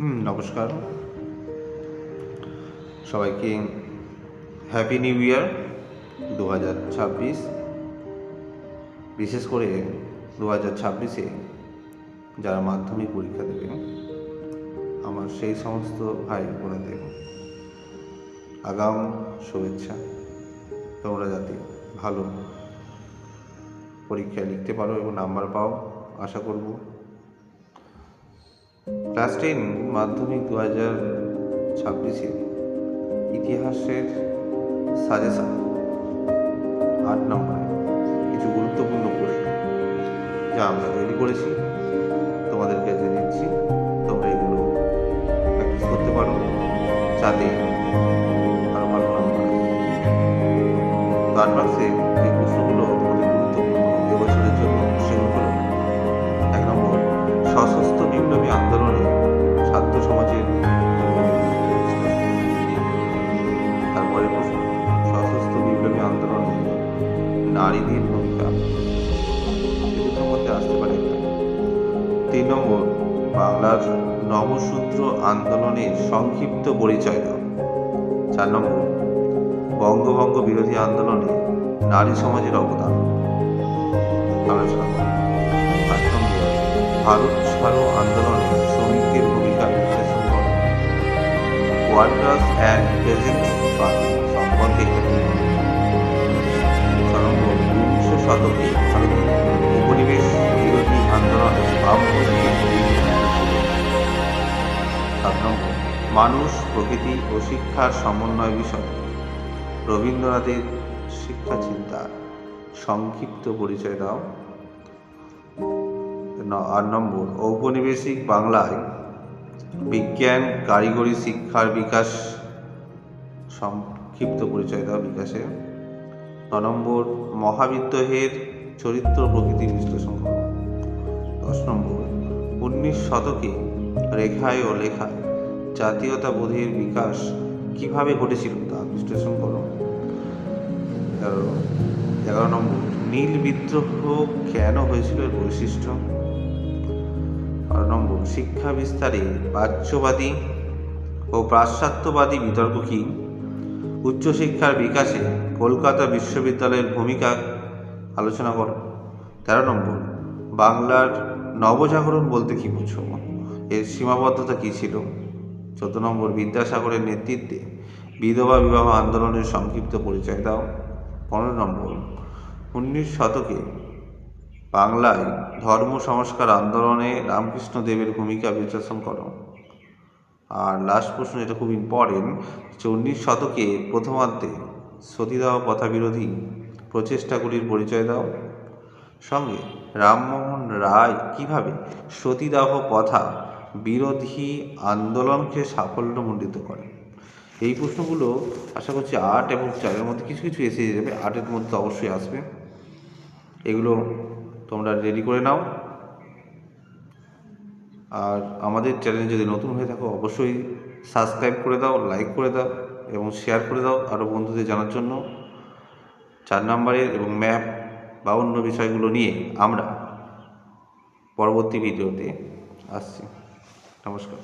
হুম, নমস্কার। সবাইকে happy new year দু হাজার ছাব্বিশ। বিশেষ করে দু হাজার ছাব্বিশে যারা মাধ্যমিক পরীক্ষা দেবে, আমার সেই সমস্ত ভাই বোনেদের আগাম শুভেচ্ছা। তোমরা যাতে ভালো পরীক্ষায় লিখতে পারো এবং নাম্বার পাও, আশা করব ক্লাস টেন মাধ্যমিক দু হাজার ছাব্বিশে। ইতিহাসের সাজেশন। আট নম্বরে। কিছু গুরুত্বপূর্ণ প্রশ্ন যা আমরা তৈরি করেছি। তোমাদের কাছে দিচ্ছি। তোমরা এগুলো প্র্যাকটিস করতে পারো। যাতে আরও ভালো নাম্বার তার পাশে নারীদের ভূমিকা মধ্যে আসতে পারে। তিন নম্বর, বাংলার নবসূত্র আন্দোলনের সংক্ষিপ্ত পরিচয় দাও। চার নম্বর, বঙ্গভঙ্গ বিরোধী আন্দোলনে নারী সমাজের অবদান। ভারত ছাড়ো আন্দোলনে শ্রমিকদের ভূমিকা বিশ্লেষণ করো ওয়ার্কার্স অ্যান্ড প্রেজেন্ট সম্পর্কে শতকে উপনিবেশ বিরোধী মানুষ, প্রকৃতি ও শিক্ষার সমন্বয় বিষয়। রবীন্দ্রনাথের শিক্ষা চিন্তা সংক্ষিপ্ত পরিচয় দাও। আট নম্বর, ঔপনিবেশিক বাংলায় বিজ্ঞান, কারিগরি শিক্ষার বিকাশ, সংক্ষিপ্ত পরিচয় দাও বিকাশে। ন নম্বর মহাবিদ্রোহের চরিত্র প্রকৃতি বিশ্লেষণ করো। দশ নম্বর, উনিশ শতকে রেখায় ও লেখায় জাতীয়তাবোধের বিকাশ কীভাবে ঘটেছিল তা বিশ্লেষণ করো। এগারো এগারো নম্বর, নীল বিদ্রোহ কেন হয়েছিল এর বৈশিষ্ট্য? বারো নম্বর, শিক্ষা বিস্তারে প্রাচ্যবাদী ও পাশ্চাত্যবাদী বিতর্ক কি? উচ্চশিক্ষার বিকাশে কলকাতা বিশ্ববিদ্যালয়ের ভূমিকা আলোচনা করো। তেরো নম্বর, বাংলার নবজাগরণ বলতে কি বুঝো? এর সীমাবদ্ধতা কী ছিল? চোদ্দ নম্বর, বিদ্যাসাগরের নেতৃত্বে বিধবা বিবাহ আন্দোলনের সংক্ষিপ্ত পরিচয় দাও। পনেরো নম্বর, উনিশ শতকে বাংলায় ধর্ম সংস্কার আন্দোলনে রামকৃষ্ণ দেবের ভূমিকা বিশ্লেষণ করো। আর লাস্ট প্রশ্ন এটা খুব ইম্পর্টেন্ট উনিশ শতকে প্রথমার্ধে সতীদাহ প্রথা বিরোধী প্রচেষ্টাগুলির পরিচয় দাও। সঙ্গে রামমোহন রায় কীভাবে সতীদাহ প্রথা বিরোধী আন্দোলনকে সাফল্যমণ্ডিত করে? এই প্রশ্নগুলো আশা করছি আট এবং চারের মধ্যে কিছু কিছু এসে যাবে আটের মধ্যে অবশ্যই আসবে। এগুলো তোমরা রেডি করে নাও। আর আমাদের চ্যানেল যদি নতুন হয়ে থাকো, অবশ্যই সাবস্ক্রাইব করে দাও লাইক করে দাও এবং শেয়ার করে দাও আরও বন্ধুদের জানার জন্য। চার নম্বরের এবং ম্যাপ বা অন্য বিষয়গুলো নিয়ে আমরা পরবর্তী ভিডিওতে আসছি। নমস্কার।